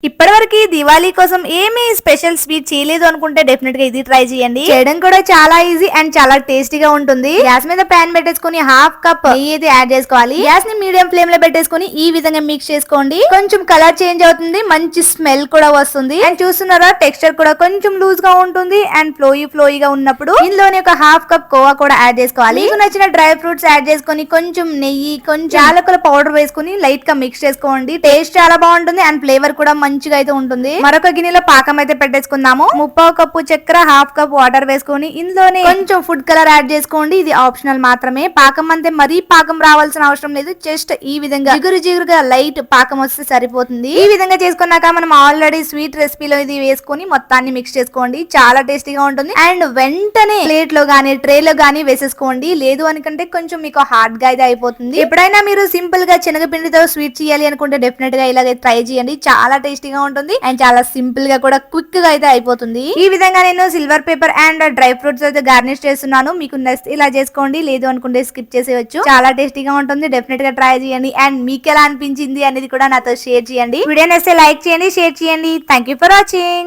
이 ఇప్పటివరకు దివాళీ కోసం ఏమీ స్పెషల్ స్వీట్ చేయలేదు అనుకుంటే డెఫినెట్గా ఇది ట్రై చేయండి. చేయడం కూడా చాలా ఈజీ అండ్ చాలా టేస్టీగా ఉంటుంది. గ్యాస్ మీద ప్యాన్ పెట్టేసుకుని హాఫ్ కప్ నెయ్యి అయితే యాడ్ చేసుకోవాలి. గ్యాస్ని మీడియం ఫ్లేమ్లో పెట్టేసుకుని ఈ విధంగా మిక్స్ చేసుకోండి. కొంచెం కలర్ చేంజ్ అవుతుంది మంచి స్మెల్ కూడా వస్తుంది. అండ్ చూస్తున్నారా టెక్స్చర్ కూడా కొంచెం లూజ్గా ఉంటుంది అండ్ ఫ్లోయి ఫ్లోయిగా ఉన్నప్పుడు ఇందులోనే ఒక హాఫ్ కప్ కోవా కూడా యాడ్ చేసుకోవాలి. మీకు నచ్చిన డ్రై ఫ్రూట్స్ యాడ్ చేసుకొని కొంచెం నెయ్యి కొంచెం యాలకుల పౌడర్ వేసుకుని లైట్గా మిక్స్ చేసుకోండి. టేస్ట్ చాలా బాగుంటుంది అండ్ ఫ్లేవర్ కూడా మంచి రుచిగా అయితే ఉంటుంది. మరొక గిన్నెలో పాకం అయితే పెట్టేసుకుందాము. ముప్పావు కప్పు చక్కెర హాఫ్ కప్ వాటర్ వేసుకొని ఇందులోనే కొంచెం ఫుడ్ కలర్ యాడ్ చేసుకోండి. ఇది ఆప్షనల్ మాత్రమే. పాకం అంతే మరీ పాకం రావాల్సిన అవసరం లేదు. జస్ట్ ఈ విధంగా జిగురు జిగురుగా లైట్ పాకం వస్తే సరిపోతుంది. ఈ విధంగా చేసుకున్నాక మనం ఆల్రెడీ స్వీట్ రెసిపీలో ఇది వేసుకొని మొత్తాన్ని మిక్స్ చేసుకోండి. చాలా టేస్టీగా ఉంటుంది. అండ్ వెంటనే ప్లేట్లో గానీ ట్రే లో గానీ వేసేసుకోండి. లేదు అనుకంటే కొంచెం మీకు హార్డ్గా అయితే అయిపోతుంది. ఎప్పుడైనా మీరు సింపుల్గా శనగపిండితో స్వీట్ చేయాలి అనుకుంటే డెఫినెట్గా ఇలాగే ట్రై చేయండి. చాలా టేస్టీగా ఉంటుంది. అండ్ చాలా సింపుల్గా కూడా క్విక్గా అయితే అయిపోతుంది. ఈ విధంగా నేను silver paper and dry fruits అయితే గార్నిష్ చేస్తున్నాను. మీకు నెక్స్ట్ ఇలా చేసుకోండి. లేదు అనుకుంటే స్కిప్ చేసేయచ్చు. చాలా టేస్టీగా ఉంటుంది. డెఫినెట్గా ట్రై చేయండి. అండ్ మీకు ఎలా అనిపించింది అనేది కూడా నాతో షేర్ చేయండి. వీడియో నచ్చితే లైక్ చేయండి షేర్ చేయండి. Thank you for watching